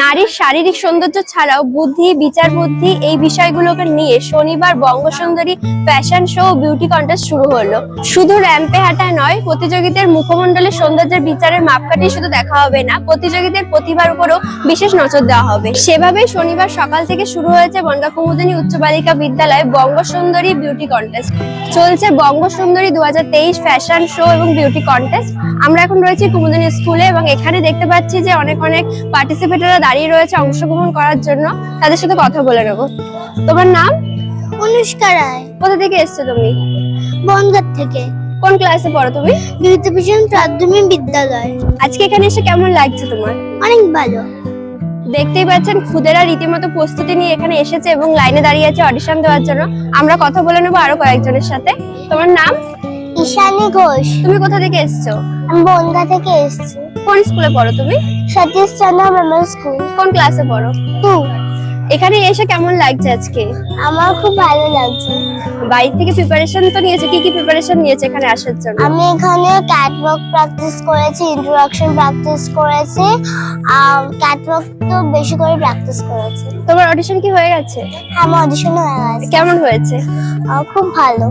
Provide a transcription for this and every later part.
নারীর শারীরিক সৌন্দর্য ছাড়াও বুদ্ধি, বিচার বুদ্ধি এই বিষয়গুলোকে নিয়ে শনিবার Bangasundari fashion show beauty contest শুরু হলো। শুধু র্যাম্পে হাঁটা নয়, প্রতিযোগীদের মুখমণ্ডলের সৌন্দর্যের বিচারের মাপকাঠি শুধু দেখা হবে না, প্রতিযোগীদের প্রতিভার উপরও বিশেষ নজর দেওয়া হবে। সেভাবেই শনিবার সকাল থেকে শুরু হয়েছে বনগা কুমুদিনী উচ্চ বালিকা বিদ্যালয়ে বঙ্গসুন্দরী বিউটি কন্টেস্ট। চলছে বঙ্গসুন্দরী দু হাজার তেইশ ফ্যাশন শো এবং বিউটি কন্টেস্ট। আমরা এখন রয়েছি কুমুদিনী স্কুলে এবং এখানে দেখতে পাচ্ছি যে অনেক অনেক পার্টিসিপেটররা দাঁড়িয়ে রয়েছে অংশগ্রহণ করার জন্য তাদের সাথে কথা বলে নেব। তোমার নাম? অনুষ্কা রায়। কোথা থেকে এসছো তুমি? বনগাঁ থেকে। কোন ক্লাসে পড়ো তুমি? প্রাথমিক বিদ্যালয়। আজকে এখানে এসে কেমন লাগছে তোমার? অনেক ভালো। দেখতেই পাচ্ছেন খুদেরা রীতিমতো প্রস্তুতি নিয়ে এখানে এসেছে এবং লাইনে দাঁড়িয়ে আছে অডিশন দেওয়ার জন্য। আমরা কথা বলে নেব আরও কয়েকজনের সাথে। তোমার নাম? ঈশানী ঘোষ। তুমি কোথা থেকে এসছো? আমি বনগাঁ থেকে এসেছি। কোন স্কুলে পড়ো তুমি? Satish Chandra memorial school. কোন ক্লাসে পড়ো? টু এখানে এসে কেমন লাগছে আজকে? আমার খুব ভালো লাগছে। বাড়ি থেকে প্রিপারেশন তো নিয়েছে কি কি প্রিপারেশন নিয়েছে এখানে আসার জন্য? আমি এখানে ক্যাটওয়াক প্র্যাকটিস করেছি ইন্ট্রোডাকশন প্র্যাকটিস করেছি আর ক্যাটওয়াক তো বেশি করে প্র্যাকটিস করেছি। তোমার অডিশন কি হয়ে গেছে? আমার অডিশন হয়ে গেছে। কেমন হয়েছে? খুব ভালো।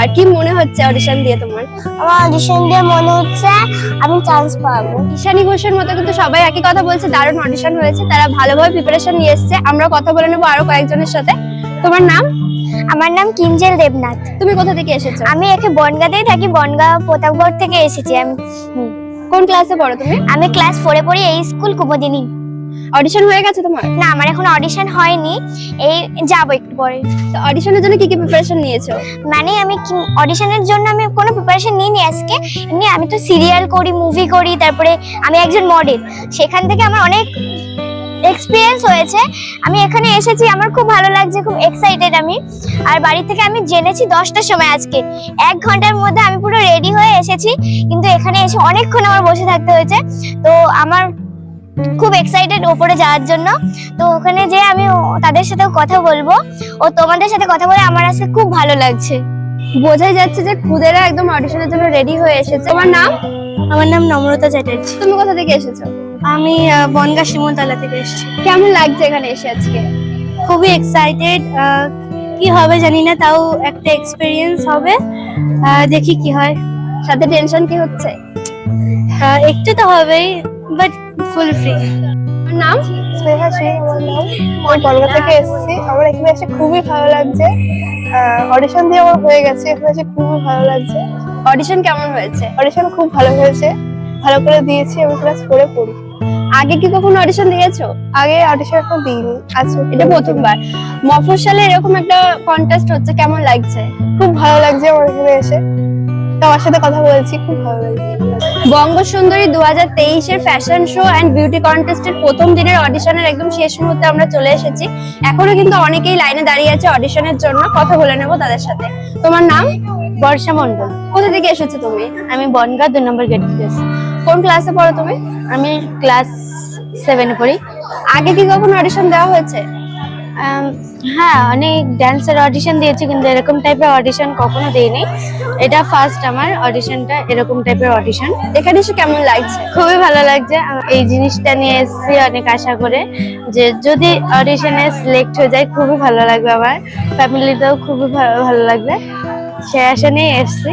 আর কি মনে হচ্ছে অডিশন দিয়ে তোমার? আমার অডিশন দিয়ে মনে হচ্ছে আমি চান্স পাবো। ঈশানী ঘোষের মতো কিন্তু সবাই একই কথা বলছে দারুণ অডিশন হয়েছে তারা ভালোভাবে প্রিপারেশন নিয়ে এসছে আমরা কথা বলে নেব আরও কয়েকজনের সাথে। তোমার নাম? আমার নাম কিঞ্জেল দেবনাথ। তুমি কোথা থেকে এসেছ? আমি একে বনগাঁতেই থাকি বনগাঁ প্রতাপগড় থেকে এসেছি আমি। কোন ক্লাসে পড়ো তুমি? আমি ক্লাস ফোরে পড়ি এই স্কুল কুমদিনী। অডিশন হয়ে গেছে তোমার? না আমার এখন অডিশন হয়নি। এই যাব একটু পরে। তো অডিশনের জন্য কি কি প্রিপারেশন নিয়েছো? মানে আমি অডিশনের জন্য আমি কোনো প্রিপারেশন নিইনি আজকে। এমনি আমি তো সিরিয়াল করি মুভি করি তারপরে আমি একজন মডেল সেখান থেকে আমার অনেক এক্সপিরিয়েন্স হয়েছে। আমি এখানে এসেছি আমার খুব ভালো লাগছে খুব এক্সাইটেড আমি। আর বাড়ি থেকে আমি জেনেছি দশটার সময় আজকে। এক ঘণ্টার মধ্যে আমি পুরো রেডি হয়ে এসেছি কিন্তু এখানে এসে অনেকক্ষণ আমার বসে থাকতে হয়েছে। তো আমার খুব এক্সাইটেড ওপরে যাওয়ার জন্য। তো ওখানে যে আমি তাদের সাথেও কথা বলব। ও তোমাদের সাথে কথা বলে আমার আজকে খুব ভালো লাগছে। বোঝাই যাচ্ছে যে খুদেরা একদম অডিশনের জন্য রেডি হয়ে এসেছে। তোমার নাম? আমার নাম নম্রতা চ্যাটার্জি। তুমি কোথা থেকে এসেছ? আমি বনগা শিমতলা থেকে এসেছি। কেমন লাগছে এখানে এসে আজকে? খুবই এক্সাইটেড কি হবে জানি না তাও একটা এক্সপিরিয়েন্স হবে। দেখি কি হয়। সাথে টেনশন কি হচ্ছে? একটু তো হবেই বাট ফুল ফ্রি নাম? স্নেহা সিং আমার নাম। আমি বনগা থেকে এসেছি। আমার এখানে এসে খুবই ভালো লাগছে। অডিশন দিয়ে আমার হয়ে গেছে। এখানে এসে খুবই ভালো লাগছে। অডিশন কেমন হয়েছে? অডিশন খুব ভালো হয়েছে। ভালো করে দিয়েছি আমি ক্লাস করে পড়ি। আগে কি কখনো অডিশন দিয়েছ? আগে অডিশন এখন দিইনি। আজ এটা প্রথমবার। মফস্বলে এরকম একটা কন্টেস্ট হচ্ছে কেমন লাগছে? খুব ভালো লাগছে আমার এখানে এসে। তোমার সাথে কথা বলছি খুব ভালো লাগছে। বঙ্গসুন্দরী দু হাজার তেইশের ফ্যাশন শো অ্যান্ড বিউটি কন্টেস্টের প্রথম দিনের অডিশনের একদম শেষ মুহূর্তে আমরা চলে এসেছি। এখনও কিন্তু অনেকেই লাইনে দাঁড়িয়ে আছে অডিশনের জন্য। কথা বলে নেব তাদের সাথে। তোমার নাম? বর্ষা মন্ডল কোথা থেকে এসেছ তুমি? আমি বনগা দু নম্বর গেট থেকে এসেছি। কোন ক্লাসে পড়ো তুমি? আমি ক্লাস সেভেনে পড়ি। আগে কি কখনো অডিশন দেওয়া হয়েছে? হ্যাঁ অনেক ড্যান্সের অডিশন দিয়েছি কিন্তু এরকম টাইপের অডিশন কখনো দিইনি। এটা ফার্স্ট আমার অডিশনটা এরকম টাইপের অডিশন এখানে এসে কেমন লাগছে? খুবই ভালো লাগছে। এই জিনিসটা নিয়ে এসেছি অনেক আশা করে যে যদি অডিশনে সিলেক্ট হয়ে যায় খুবই ভালো লাগবে আমার। ফ্যামিলিতেও খুবই ভালো ভালো লাগবে। সে আশা নিয়ে এসেছি।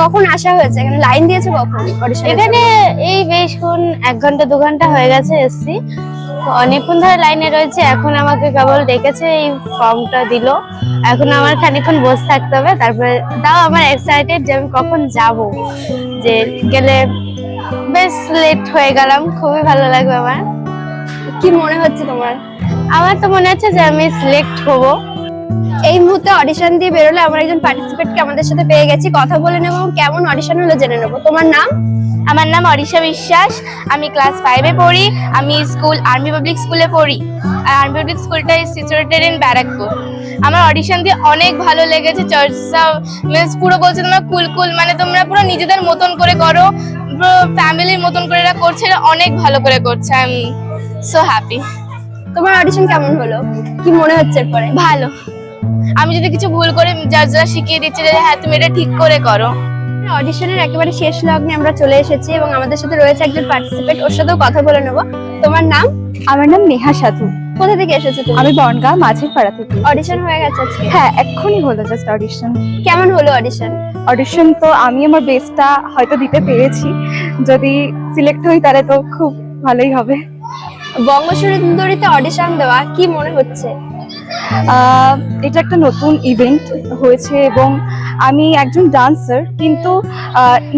কখন আসা হয়েছে? এখানে লাইন দিয়েছে কখন? এখানে এই বেশক্ষণ এক ঘণ্টা দু ঘণ্টা হয়ে গেছে এসছি। অনেকক্ষণ ধরে লাইনে রয়েছে এখন আমাকে কেবল ডেকেছে এই ফর্মটা দিল। এখন আমার খানিকক্ষণ বসে থাকতে হবে তারপরে তাও আমার এক্সাইটেড যে আমি কখন যাব। যে গেলে বেশ লেট হয়ে গেলাম খুবই ভালো লাগবে আমার। কি মনে হচ্ছে তোমার? আমার তো মনে হচ্ছে যে আমি সিলেক্ট হব। এই মুহূর্তে অডিশন দিয়ে বেরোলে আমরা একজন পার্টিসিপেটকে আমাদের সাথে পেয়ে গেছি। কথা বলে নেব কেমন অডিশন হলো জেনে নেব। তোমার নাম? আমার নাম অরিশা বিশ্বাস। আমি ক্লাস ফাইভে পড়ি। আমি স্কুল আর্মি পাবলিক স্কুলে পড়ি। আর আর্মি পাবলিক স্কুলটা সিচুয়েটেড ইন ব্যারাকপুর আমার অডিশন দিয়ে অনেক ভালো লেগেছে। চর্চা মিনস পুরো বলছে তোমরা কুল কুল মানে তোমরা পুরো নিজেদের মতন করে করো। পুরো ফ্যামিলির মতন করে এরা করছে। এরা অনেক ভালো করে করছে। আই এম সো হ্যাপি তোমার অডিশন কেমন হলো? কি মনে হচ্ছে এরপরে? ভালো। আমি যদি কিছু ভুল করে জাজরা শিখিয়ে দিচ্ছে যে হ্যাঁ তুমি এটা ঠিক করে করো। অডিশনের একেবারে শেষ লগ্নে আমরা চলে এসেছি এবং আমাদের সাথে রয়েছে একজন পার্টিসিপেট ওর সাথেও কথা বলে নেব। তোমার নাম? আমার নাম নেহা সাধু। কোথা থেকে এসেছ তুমি? আমি বনগাঁ মাঝের পাড়া থেকে। অডিশন হয়ে গেছে আজকে? হ্যাঁ এক্ষুনি হলো জাস্ট অডিশন কেমন হলো অডিশন অডিশন তো আমি আমার বেস্টটা হয়তো দিতে পেরেছি। যদি সিলেক্ট হই তাহলে তো খুব ভালোই হবে। বঙ্গসুন্দরীতে অডিশন দেওয়া কি মনে হচ্ছে? এটা একটা নতুন ইভেন্ট হয়েছে এবং আমি একজন ডান্সার কিন্তু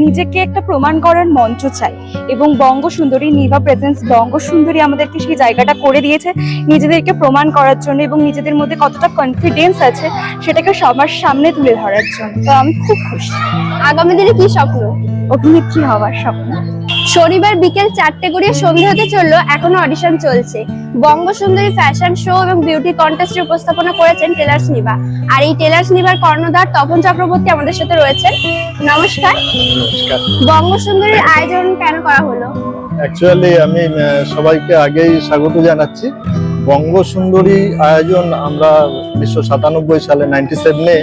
নিজেকে একটা প্রমাণ করার মঞ্চ চাই এবং বঙ্গ সুন্দরী নিভা প্রেজেন্স বঙ্গ সুন্দরী আমাদেরকে সেই জায়গাটা করে দিয়েছে নিজেদেরকে প্রমাণ করার জন্য এবং নিজেদের মধ্যে কতটা কনফিডেন্স আছে সেটাকে সবার সামনে তুলে ধরার জন্য। তো আমি খুব খুশি। আগামী দিনে কি স্বপ্ন? অভিনেত্রী হওয়ার স্বপ্ন। শনিবার বিকেল চারটে গড়িয়ে সন্ধে হতে চলল এখনও অডিশন চলছে। বঙ্গসুন্দরী ফ্যাশন শো এবং বিউটি কন্টেস্টের উপস্থাপনা করেছেন টেলার্স নিভা আর এই টেলার্স নিভার কর্ণধার তপন চক্রবর্তী আমাদের সাথে রয়েছেন। নমস্কার। নমস্কার। বঙ্গসুন্দরীর আয়োজন কেন করা হলো? অ্যাকচুয়ালি আমি সবাইকে আগেই স্বাগত জানাচ্ছি। বঙ্গ সুন্দরী আয়োজন আমরা উনিশশো সাতানব্বই সালে নাইনটি সেভেনে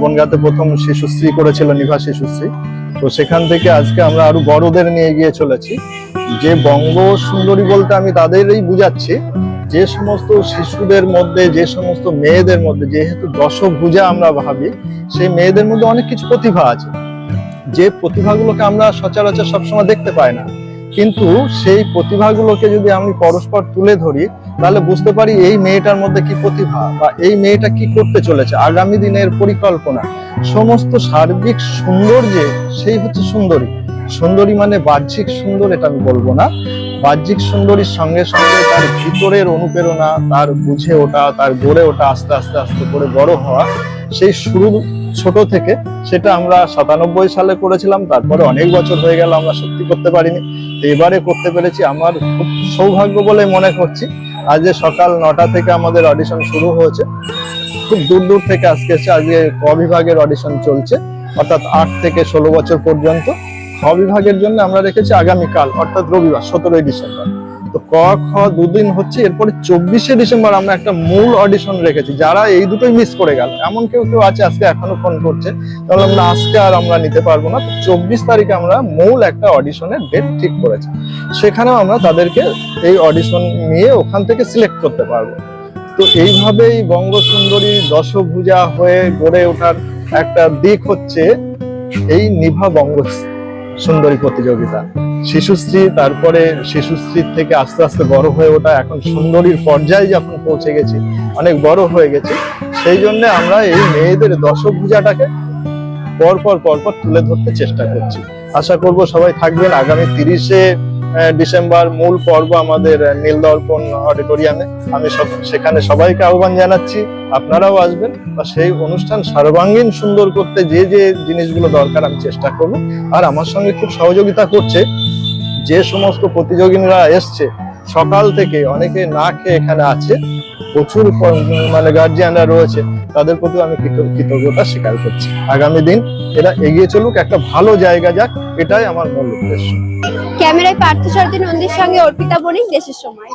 বনগাঁতে প্রথম শিশুশ্রী করেছিল নিভা শিশুশ্রী। তো সেখান থেকে আজকে আমরা আরও বড়দের নিয়ে গিয়ে চলেছি। যে বঙ্গ সুন্দরী বলতে আমি তাদেরই বুঝাচ্ছি, যে সমস্ত শিশুদের মধ্যে, যে সমস্ত মেয়েদের মধ্যে, যেহেতু দশভুজা আমরা ভাবি, সেই মেয়েদের মধ্যে অনেক কিছু প্রতিভা আছে। যে প্রতিভাগুলোকে আমরা সচরাচর সবসময় দেখতে পাই না। কিন্তু সেই প্রতিভাগুলোকে যদি আমি পরস্পর তুলে ধরি তাহলে বুঝতে পারি এই মেয়েটার মধ্যে কি প্রতিভা বা এই মেয়েটা কি করতে চলেছে, আগামী দিনের পরিকল্পনা। সমস্ত সার্বিক সৌন্দর্যে সেই হচ্ছে সুন্দরী। সুন্দরী মানে বাহ্যিক সুন্দর এটা আমি বলব না। বাহ্যিক সুন্দরীর সঙ্গে সঙ্গে তার ভিতরের অনুপ্রেরণা, তার বুঝে ওঠা, তার গড়ে ওঠা আস্তে আস্তে আস্তে করে বড় হওয়া, সেই শুরু ছোট থেকে সেটা আমরা সাতানব্বই সালে করেছিলাম, তারপরে অনেক বছর হয়ে গেল আমরা সত্যি করতে পারিনি। এবারে করতে পেরেছি, আমার খুব সৌভাগ্য বলে মনে করছি। আজ সকাল নটা থেকে আমাদের অডিশন শুরু হয়েছে, খুব দূর দূর থেকে আজকে এসে আজকে ক বিভাগের অডিশন চলছে, অর্থাৎ আট থেকে ষোলো বছর পর্যন্ত। খ বিভাগের জন্য আমরা রেখেছি আগামীকাল, অর্থাৎ রবিবার, সতেরোই ডিসেম্বর। তো ক, খ দুদিন হচ্ছে, এরপরে চব্বিশে ডিসেম্বর আমরা একটা মূল অডিশন রেখেছি। যারা এই দুটোই মিস করে গেল, এমন কেউ কেউ আছে আজকে এখনও ফোন করছে, তাহলে আমরা আজকে আর আমরা নিতে পারব না। চব্বিশ তারিখে আমরা মূল একটা অডিশনের ডেট ঠিক করেছি। সেখানেও আমরা তাদেরকে এই অডিশন নিয়ে ওখান থেকে সিলেক্ট করতে পারব। তো এইভাবেই বঙ্গসুন্দরী দশভুজা হয়ে গড়ে ওঠার একটা দিক হচ্ছে এই নিভা বঙ্গ সুন্দরী প্রতিযোগিতা। শিশুশ্রী, তারপরে শিশুশ্রীর থেকে আস্তে আস্তে বড় হয়ে ওঠা, এখন সুন্দরীর পর্যায়ে যখন পৌঁছে গেছি, অনেক বড় হয়ে গেছি, সেই জন্য আমরা এই মেয়েদের দশভুজাটাকে পরপর পরপর তুলে ধরতে চেষ্টা করছি। আশা করব সবাই থাকবেন আগামী তিরিশে ডিসেম্বর মূল পর্ব আমাদের নীল নীলদর্পণ অডিটোরিয়ামে। আমি সব, সেখানে সবাইকে আহ্বান জানাচ্ছি, আপনারাও আসবেন বা সেই অনুষ্ঠান সর্বাঙ্গীন সুন্দর করতে যে যে জিনিসগুলো দরকার আমি চেষ্টা করব। আর আমার সঙ্গে খুব সহযোগিতা করছে, যে সমস্ত প্রতিযোগিনীরা এসছে, সকাল থেকে অনেকে না খেয়ে এখানে আছে প্রচুর মানে গার্জিয়ানরা রয়েছে, তাদের প্রতি আমি কৃতজ্ঞতা স্বীকার করছি। আগামী দিন এরা এগিয়ে চলুক, একটা ভালো জায়গা যাক, এটাই আমার মূল উদ্দেশ্য। ক্যামেরায় পার্থসারথী নন্দীর সঙ্গে অর্পিতা বণিক, দেশের সময়।